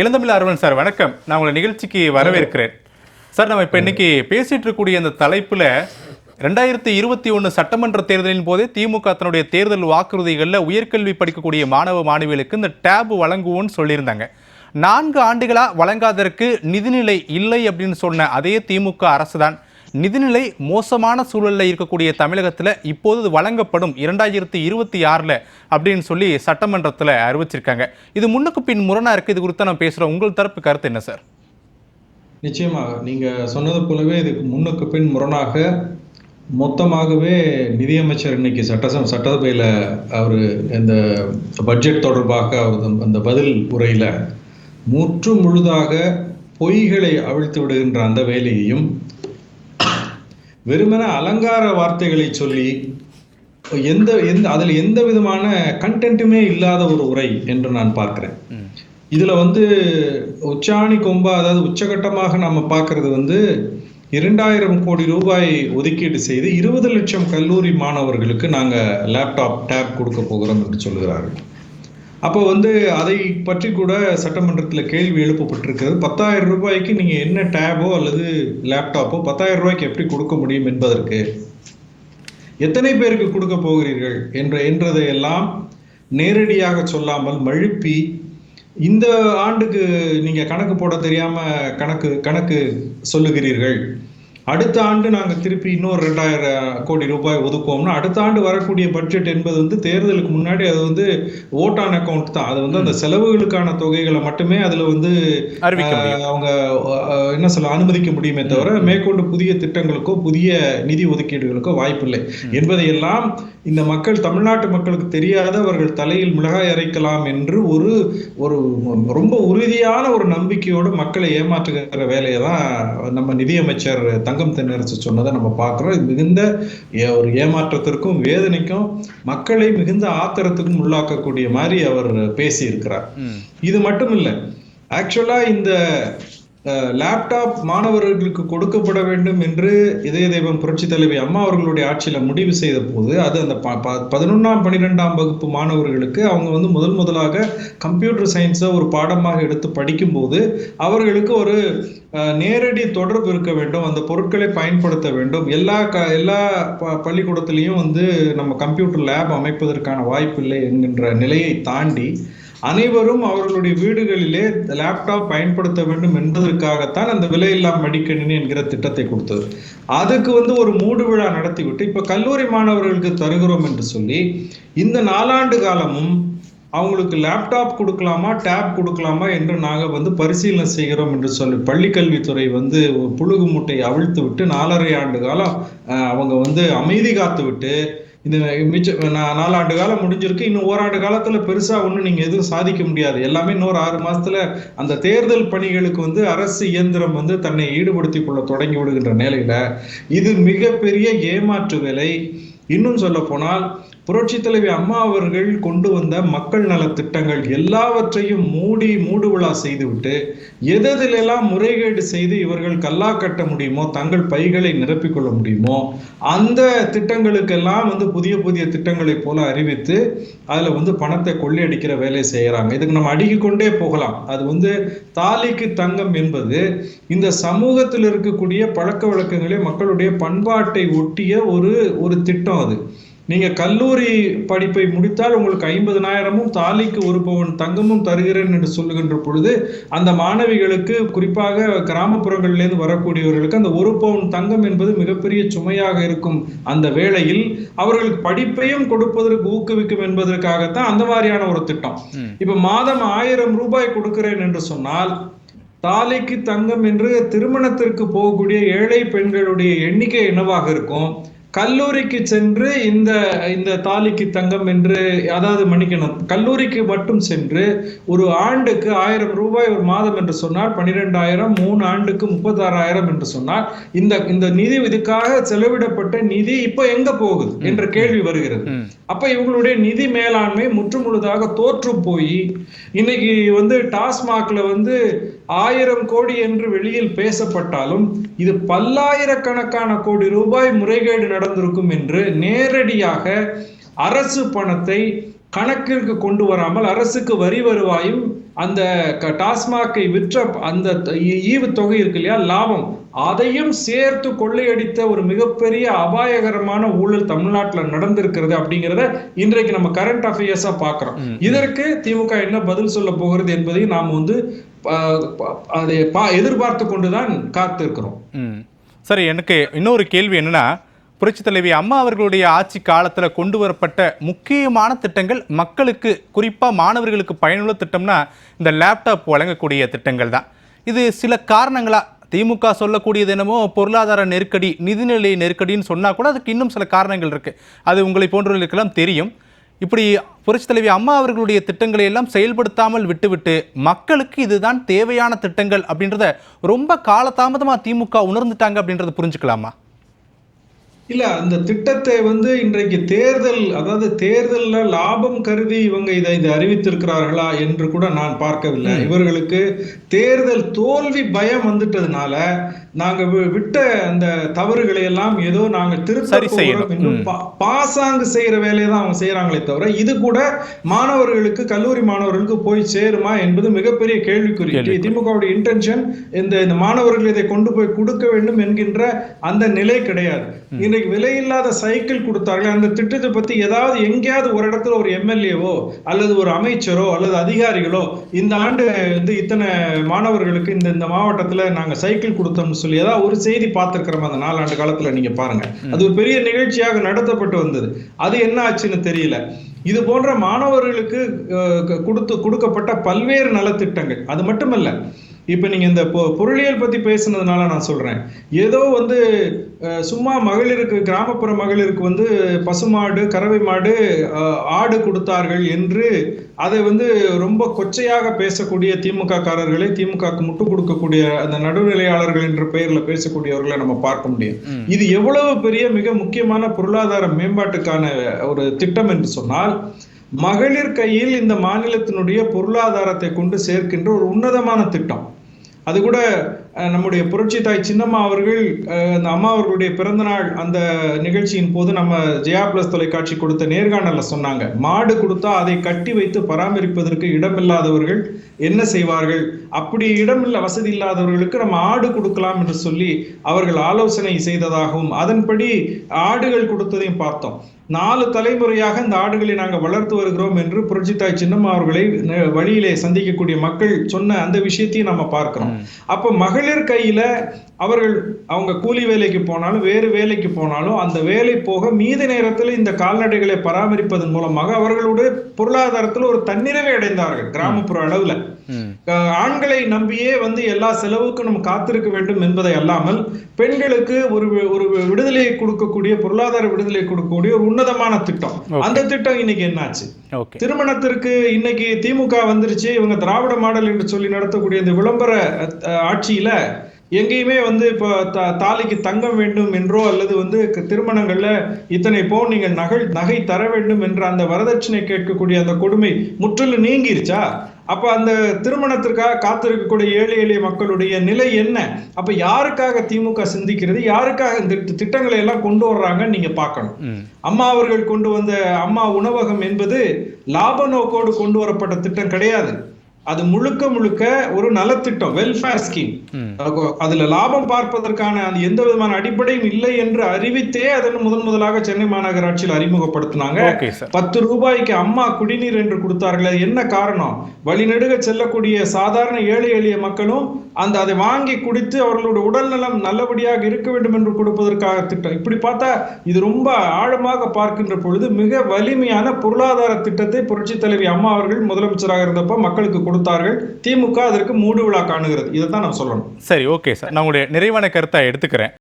இளந்தமிழ் Aruvan sir வணக்கம். நான் உங்களை நிகழ்ச்சிக்கு வரவேற்கிறேன். சார் நம்ம இப்போ இன்னைக்கு பேசிட்டு இருக்கக்கூடிய அந்த தலைப்பில் ரெண்டாயிரத்தி இருபத்தி ஒன்று சட்டமன்ற தேர்தலின் போதே திமுக தன்னுடைய தேர்தல் வாக்குறுதிகளில் உயர்கல்வி படிக்கக்கூடிய மாணவ மாணவிகளுக்கு இந்த டேப் வழங்குவோன்னு சொல்லியிருந்தாங்க. நான்கு ஆண்டுகளாக வழங்காததற்கு நிதிநிலை இல்லை அப்படின்னு சொன்ன அதே திமுக அரசு தான் நிதிநிலை மோசமான சூழலில் இருக்கக்கூடிய தமிழகத்தில் இப்போது வழங்கப்படும் இரண்டாயிரத்தி இருபத்தி ஆறில் அப்படின்னு சொல்லி சட்டமன்றத்தில் அறிவிச்சிருக்காங்க. இது முன்னுக்கு பின் முரணாக இருக்குது இது குறித்து நான் பேசுகிறோம் உங்கள் தரப்பு கருத்து என்ன சார்? நிச்சயமாக. நீங்கள் சொன்னது போலவே இதுக்கு முன்னுக்கு பின் முரணாக மொத்தமாகவே நிதியமைச்சர் இன்னைக்கு சட்டசம் சட்டசபையில் அவர் இந்த பட்ஜெட் தொடர்பாக அவர் அந்த பதில் உரையில் முற்று முழுதாக பொய்களை அவிழ்த்து விடுகின்ற அந்த வேலையையும் வெறுமன அலங்கார வார்த்தைகளை சொல்லி எந்த எந்த அதில் எந்த விதமான கண்டென்ட்டுமே இல்லாத ஒரு உரை என்று நான் பார்க்கிறேன். இதுல வந்து உச்சாணி கொம்பா அதாவது உச்சகட்டமாக நம்ம பார்க்கிறது வந்து இரண்டாயிரம் கோடி ரூபாய் ஒதுக்கீடு செய்து இருபது லட்சம் கல்லூரி மாணவர்களுக்கு நாங்க லேப்டாப் டேப் கொடுக்க போகிறோம் என்று சொல்கிறார்கள். அப்போ வந்து அதை பற்றி கூட சட்டமன்றத்தில் கேள்வி எழுப்பப்பட்டிருக்கிறது. பத்தாயிரம் ரூபாய்க்கு நீங்கள் என்ன டேபோ அல்லது லேப்டாப்போ பத்தாயிரம் ரூபாய்க்கு எப்படி கொடுக்க முடியும் என்பதற்கு எத்தனை பேருக்கு கொடுக்க போகிறீர்கள் என்ற என்றதையெல்லாம் நேரடியாக சொல்லாமல் மழுப்பி இந்த ஆண்டுக்கு நீங்கள் கணக்கு போட தெரியாமல் கணக்கு கணக்கு சொல்லுகிறீர்கள். அடுத்த ஆண்டு நாங்க திருப்பி இன்னொரு ரெண்டாயிரம் கோடி ரூபாய் ஒதுக்குவோம்னா அடுத்த ஆண்டு வரக்கூடிய பட்ஜெட் என்பது வந்து தேர்தலுக்கு முன்னாடி அது வந்து ஓட் ஆன் அக்கௌண்ட் தான். அது வந்து அந்த செலவுகளுக்கான தொகைகளை மட்டுமே அதுல வந்து அவங்க என்ன சொல்ல அனுமதிக்க முடியுமே தவிர மேற்கொண்டு புதிய திட்டங்களுக்கோ புதிய நிதி ஒதுக்கீடுகளுக்கோ வாய்ப்பில்லை. என்பதையெல்லாம் இந்த மக்கள் தமிழ்நாட்டு மக்களுக்கு தெரியாத அவர்கள் தலையில் மிளகாய் அரைக்கலாம் என்று ஒரு ஒரு ரொம்ப உறுதியான ஒரு நம்பிக்கையோடு மக்களை ஏமாற்றுகிற வேலையை தான் நம்ம நிதியமைச்சர் தங்கம் தென்னரசு சொன்னதை நம்ம பார்க்கிறோம். இது மிகுந்த ஒரு ஏமாற்றத்திற்கும் வேதனைக்கும் மக்களை மிகுந்த ஆத்திரத்துக்கும் உள்ளாக்கக்கூடிய மாதிரி அவர் பேசி இருக்கிறார் ம். இது மட்டும் இல்ல ஆக்சுவலா இந்த லேப்டாப் மாணவர்களுக்கு கொடுக்கப்பட வேண்டும் என்று இதய தெய்வம் புரட்சி தலைவி அம்மா அவர்களுடைய ஆட்சியில முடிவு செய்த போது அது அந்த ப- ப- பதினொன்னாம் பன்னிரெண்டாம் வகுப்பு மாணவர்களுக்கு அவங்க வந்து முதல் முதலாக கம்ப்யூட்டர் சயின்ஸை ஒரு பாடமாக எடுத்து படிக்கும்போது அவர்களுக்கு ஒரு நேரடி தொடர்பு இருக்க வேண்டும் அந்த பொருட்களை பயன்படுத்த வேண்டும். எல்லா க எல்லா ப பள்ளிக்கூடத்திலையும் வந்து நம்ம கம்ப்யூட்டர் லேப் அமைப்பதற்கான வாய்ப்பு இல்லை என்கின்ற நிலையை தாண்டி அனைவரும் அவர்களுடைய வீடுகளிலே லேப்டாப் பயன்படுத்த வேண்டும் என்பதற்காகத்தான் அந்த விலையில்லா மடிக்கணினி என்கிற திட்டத்தை கொடுத்தது. அதுக்கு வந்து ஒரு மூடு விழா நடத்திவிட்டு இப்ப கல்லூரி மாணவர்களுக்கு தருகிறோம் என்று சொல்லி இந்த நாலாண்டு காலமும் அவங்களுக்கு லேப்டாப் கொடுக்கலாமா டேப் கொடுக்கலாமா என்று நாங்கள் வந்து பரிசீலனை செய்கிறோம் என்று சொல்லி பள்ளிக்கல்வித்துறை வந்து புழுகு மூட்டை அவிழ்த்து விட்டு நாலரை ஆண்டு காலம் அவங்க வந்து அமைதி காத்து விட்டு இந்த மிச்ச நாலாண்டு காலம் முடிஞ்சிருக்கு. இன்னும் ஓராண்டு காலத்துல பெருசா ஒன்றும் நீங்க எதுவும் சாதிக்க முடியாது. எல்லாமே இன்னொரு ஆறு மாசத்துல அந்த தேர்தல் பணிகளுக்கு வந்து அரசு இயந்திரம் வந்து தன்னை ஈடுபடுத்தி கொள்ள தொடங்கி விடுகின்ற நிலையில இது மிகப்பெரிய ஏமாற்று வேலை. இன்னும் சொல்ல போனால் புரட்சி தலைவி அம்மா அவர்கள் கொண்டு வந்த மக்கள் நல திட்டங்கள் எல்லாவற்றையும் மூடி மூடு விழா செய்துவிட்டு எதெல்லாம் முறைகேடு செய்து இவர்கள் கல்லா கட்ட முடியுமோ தங்கள் பைகளை நிரப்பிக்கொள்ள முடியுமோ அந்த திட்டங்களுக்கெல்லாம் வந்து புதிய புதிய திட்டங்களைப் போல அறிவித்து அதில் வந்து பணத்தை கொள்ளையடிக்கிற வேலையை செய்கிறாங்க இதுக்கு நம்ம அடுக்கிக் கொண்டே போகலாம். அது வந்து தாலிக்கு தங்கம் என்பது இந்த சமூகத்தில் இருக்கக்கூடிய பழக்க வழக்கங்களே மக்களுடைய பண்பாட்டை ஒட்டிய ஒரு ஒரு திட்டம் அது. நீங்க கல்லூரி படிப்பை முடித்தால் உங்களுக்கு ஐம்பதனாயிரமும் தாலிக்கு ஒரு பவுன் தங்கமும் தருகிறேன் என்று சொல்லுகின்ற பொழுது அந்த மாணவிகளுக்கு குறிப்பாக கிராமப்புறங்களிலிருந்து வரக்கூடியவர்களுக்கு அந்த ஒரு பவுன் தங்கம் என்பது மிகப்பெரிய சுமையாக இருக்கும் அந்த வேளையில் அவர்களுக்கு படிப்பையும் கொடுப்பதற்கு ஊக்குவிக்கும் என்பதற்காகத்தான் அந்த மாதிரியான ஒரு திட்டம். இப்ப மாதம் ஆயிரம் ரூபாய் கொடுக்கிறேன் என்று சொன்னால் தாலிக்கு தங்கம் என்று திருமணத்திற்கு போகக்கூடிய ஏழை பெண்களுடைய எண்ணிக்கை என்னவாக இருக்கும் கல்லூரிக்கு சென்று இந்த இந்த தாலிக்கு தங்கம் என்று அதாவது மன்னிக்கணும். கல்லூரிக்கு மட்டும் சென்று ஒரு ஆண்டுக்கு ஆயிரம் ரூபாய் ஒரு மாதம் என்று சொன்னால் பன்னிரெண்டாயிரம் மூணு ஆண்டுக்கு முப்பத்தாறாயிரம் என்று சொன்னால் இந்த இந்த நிதி இதுக்காக செலவிடப்பட்ட நிதி இப்போ எங்க போகுது என்ற கேள்வி வருகிறது. அப்ப இவங்களுடைய நிதி மேலாண்மை முற்றுமுழுதாக தோற்று போய் இன்னைக்கு வந்து டாஸ்மாக்ல வந்து ஆயிரம் கோடி என்று வெளியில் பேசப்பட்டாலும் இது பல்லாயிரக்கணக்கான கோடி ரூபாய் முறைகேடு நடந்திருக்கும் என்று நேரடியாக அரசு பணத்தை கணக்கிற்கு கொண்டு வராமல் அரசுக்கு வரி வருவாயும் அந்த டாஸ்மாகை விற்ற அந்த த- ஈ- ஈவுத்தொகை இருக்கு இல்லையா? லாபம். அதையும் சேர்த்து கொள்ளையடித்த ஒரு மிகப்பெரிய அபாயகரமான ஊழல் தமிழ்நாட்டுல நடந்திருக்கிறது அப்படிங்கிறத இன்றைக்கு நம்ம கரண்ட் அஃபேர்ஸா பார்க்கிறோம். இதற்கு திமுக என்ன பதில் சொல்ல போகிறது என்பதை நாம் வந்து அதை பா- எதிர்பார்த்து கொண்டுதான் காத்திருக்கிறோம். ம். சரி எனக்கு இன்னொரு கேள்வி என்னன்னா புரட்சித் தலைவி அம்மா அவர்களுடைய ஆட்சி காலத்தில் கொண்டு வரப்பட்ட முக்கியமான திட்டங்கள் மக்களுக்கு குறிப்பாக மாணவர்களுக்கு பயனுள்ள திட்டம்னா இந்த லேப்டாப் வழங்கக்கூடிய திட்டங்கள் தான். இது சில காரணங்களா? திமுக சொல்லக்கூடியது என்னமோ பொருளாதார நெருக்கடி நிதிநிலை நெருக்கடின்னு சொன்னால் கூட அதுக்கு இன்னும் சில காரணங்கள் இருக்குது அது உங்களை போன்றவர்களுக்கெல்லாம் தெரியும். இப்படி புரட்சித் தலைவி அம்மா அவர்களுடைய திட்டங்களை எல்லாம் செயல்படுத்தாமல் விட்டுவிட்டு மக்களுக்கு இதுதான் தேவையான திட்டங்கள் அப்படின்றத ரொம்ப காலதாமதமாக திமுக உணர்ந்துட்டாங்க அப்படின்றத புரிஞ்சுக்கலாமா? இல்ல அந்த திட்டத்தை வந்து இன்றைக்கு தேர்தல் அதாவது தேர்தல்ல லாபம் கருதி இவங்க இதை இதை அறிவித்திருக்கிறார்களா என்று கூட நான் பார்க்கவில்லை. இவர்களுக்கு தேர்தல் தோல்வி பயம் வந்துட்டதுனால நாங்க விட்ட அந்த தவறுகளை எல்லாம் ஏதோ நாங்க திருத்த பாசாங்கு செய்யற வேலையை தான் அவங்க செய்யறாங்களே தவிர இது கூட மாணவர்களுக்கு கல்லூரி மாணவர்களுக்கு போய் சேருமா என்பது மிகப்பெரிய கேள்விக்குறி. திமுகவுடைய இன்டென்ஷன் இந்த இந்த மாணவர்கள் இதை கொண்டு போய் கொடுக்க வேண்டும் என்கின்ற அந்த நிலை கிடையாது. இன்றைக்கு விலையில்லாத சைக்கிள் கொடுத்தார்கள். அந்த திட்டத்தை பத்தி ஏதாவது எங்கேயாவது ஒரு இடத்துல ஒரு எம்எல்ஏவோ அல்லது ஒரு அமைச்சரோ அல்லது அதிகாரிகளோ இந்த ஆண்டு வந்து இத்தனை மாணவர்களுக்கு இந்த இந்த மாவட்டத்துல நாங்க சைக்கிள் கொடுத்தோம்னு சொல்லி ஏதாவது ஒரு செய்தி பார்த்திருக்கிறோம் அந்த நாலாண்டு காலத்துல நீங்க பாருங்க. அது ஒரு பெரிய நிகழ்ச்சியாக நடத்தப்பட்டு வந்தது. அது என்ன ஆச்சுன்னு தெரியல. இது போன்ற மாணவர்களுக்கு கொடுத்து கொடுக்கப்பட்ட பல்வேறு நலத்திட்டங்கள். அது மட்டுமல்ல இப்ப நீங்க இந்த பொ- பொருளியல் பத்தி பேசுனதுனால நான் சொல்றேன். ஏதோ வந்து சும்மா மகளிருக்கு கிராமப்புற மகளிருக்கு வந்து பசுமாடு கறவை மாடு ஆடு கொடுத்தார்கள் என்று அதை வந்து ரொம்ப கொச்சையாக பேசக்கூடிய திமுக காரர்களை திமுகக்கு முட்டு கொடுக்கக்கூடிய அந்த நடுநிலையாளர்கள் என்ற பெயர்ல பேசக்கூடியவர்களை நம்ம பார்க்க முடியும். இது எவ்வளவு பெரிய மிக முக்கியமான பொருளாதார மேம்பாட்டுக்கான ஒரு திட்டம் என்று சொன்னால் மகளிர் கையில் இந்த மாநிலத்தினுடைய பொருளாதாரத்தை கொண்டு சேர்க்கின்ற ஒரு உன்னதமான திட்டம். அது கூட நம்முடைய புரட்சி தாய் சின்னம்மா அவர்கள் அந்த அம்மா அவர்களுடைய பிறந்தநாள் அந்த நிகழ்ச்சியின் போது நம்ம ஜெயா பிளஸ் தொலைக்காட்சி கொடுத்த நேர்காணல சொன்னாங்க. மாடு கொடுத்தா அதை கட்டி வைத்து பராமரிப்பதற்கு இடமில்லாதவர்கள் என்ன செய்வார்கள்? அப்படி இடமில்ல வசதி இல்லாதவர்களுக்கு நம்ம ஆடு கொடுக்கலாம் என்று சொல்லி அவர்கள் ஆலோசனை செய்ததாகவும் அதன்படி ஆடுகள் கொடுத்ததையும் பார்த்தோம். நாலு தலைமுறையாக இந்த ஆடுகளை நாங்கள் வளர்த்து வருகிறோம் என்று புரட்சித்தாய் சின்னம்மா அவர்களை வழியிலே சந்திக்கக்கூடிய மக்கள் சொன்ன அந்த விஷயத்தையும் நம்ம பார்க்கிறோம். அப்ப மகளிர் கையில அவர்கள் அவங்க கூலி வேலைக்கு போனாலும் வேறு வேலைக்கு போனாலும் அந்த வேலை போக மீதி நேரத்தில் இந்த கால்நடைகளை பராமரிப்பதன் மூலமாக அவர்களுடைய பொருளாதாரத்தில் ஒரு தன்னிறைவை அடைந்தார்கள் கிராமப்புற அளவுல. ஆண்களை நம்பியே வந்து எல்லா செலவுக்கும் நம்ம காத்திருக்க வேண்டும் என்பதை அல்லாமல் பெண்களுக்கு ஒரு ஒரு விடுதலையை கொடுக்கக்கூடிய பொருளாதார விடுதலை கொடுக்கக்கூடிய ஒரு உன்னதமான திட்டம். அந்த திட்டம் இன்னைக்கு என்னாச்சு? திருமணத்திற்கு இன்னைக்கு திமுக வந்துருச்சு இவங்க திராவிட மாடல் என்று சொல்லி நடத்தக்கூடிய இந்த விளம்பர ஆட்சியில எங்கேயுமே வந்து இப்போ த- தாலிக்கு தங்கம் வேண்டும் என்றோ அல்லது வந்து திருமணங்கள்ல இத்தனை பவுன் நீங்கள் நகை நகை தர வேண்டும் என்ற அந்த வரதட்சணை கேட்கக்கூடிய அந்த கொடுமை முற்றிலும் நீங்கிருச்சா? அப்ப அந்த திருமணத்திற்காக காத்திருக்கக்கூடிய ஏழை எளிய மக்களுடைய நிலை என்ன? அப்ப யாருக்காக திமுக சிந்திக்கிறது? யாருக்காக இந்த திட்டங்களை எல்லாம் கொண்டு வர்றாங்க நீங்க பார்க்கணும். அம்மா அவர்கள் கொண்டு வந்த அம்மா உணவகம் என்பது லாப நோக்கோடு கொண்டு வரப்பட்ட திட்டம் கிடையாது. அது முழுக்க முழுக்க ஒரு நலத்திட்டம் வெல்ஃபேர் ஸ்கீம் அதுல லாபம் பார்ப்பதற்கான அந்த எந்த விதமான அடிப்படையும் இல்லை என்று அறிவித்தே அதன் முதன் முதலாக சென்னை மாநகராட்சியில் அறிமுகப்படுத்தினாங்க. பத்து ரூபாய்க்கு அம்மா குடிநீர் என்று கொடுத்தார்கள் என்ன காரணம்? வழிநெடுக செல்லக்கூடிய சாதாரண ஏழை எளிய மக்களும் அந்த அதை வாங்கி குடித்து அவர்களுடைய உடல்நலம் நல்லபடியாக இருக்க வேண்டும் என்று கொடுப்பதற்காக திட்டம். இப்படி பார்த்தா இது ரொம்ப ஆழமாக பார்க்கின்ற பொழுது மிக வலிமையான பொருளாதார திட்டத்தை புரட்சி தலைவி அம்மா அவர்கள் முதலமைச்சராக இருந்தப்ப மக்களுக்கு கொடுத்தார்கள். திமுக அதற்கு மூடு விழா காணுகிறது. இதை தான் நான் சொல்லணும். சரி ஓகே சார் நான் உங்களுடைய நிறைவான கருத்தை எடுத்துக்கிறேன்.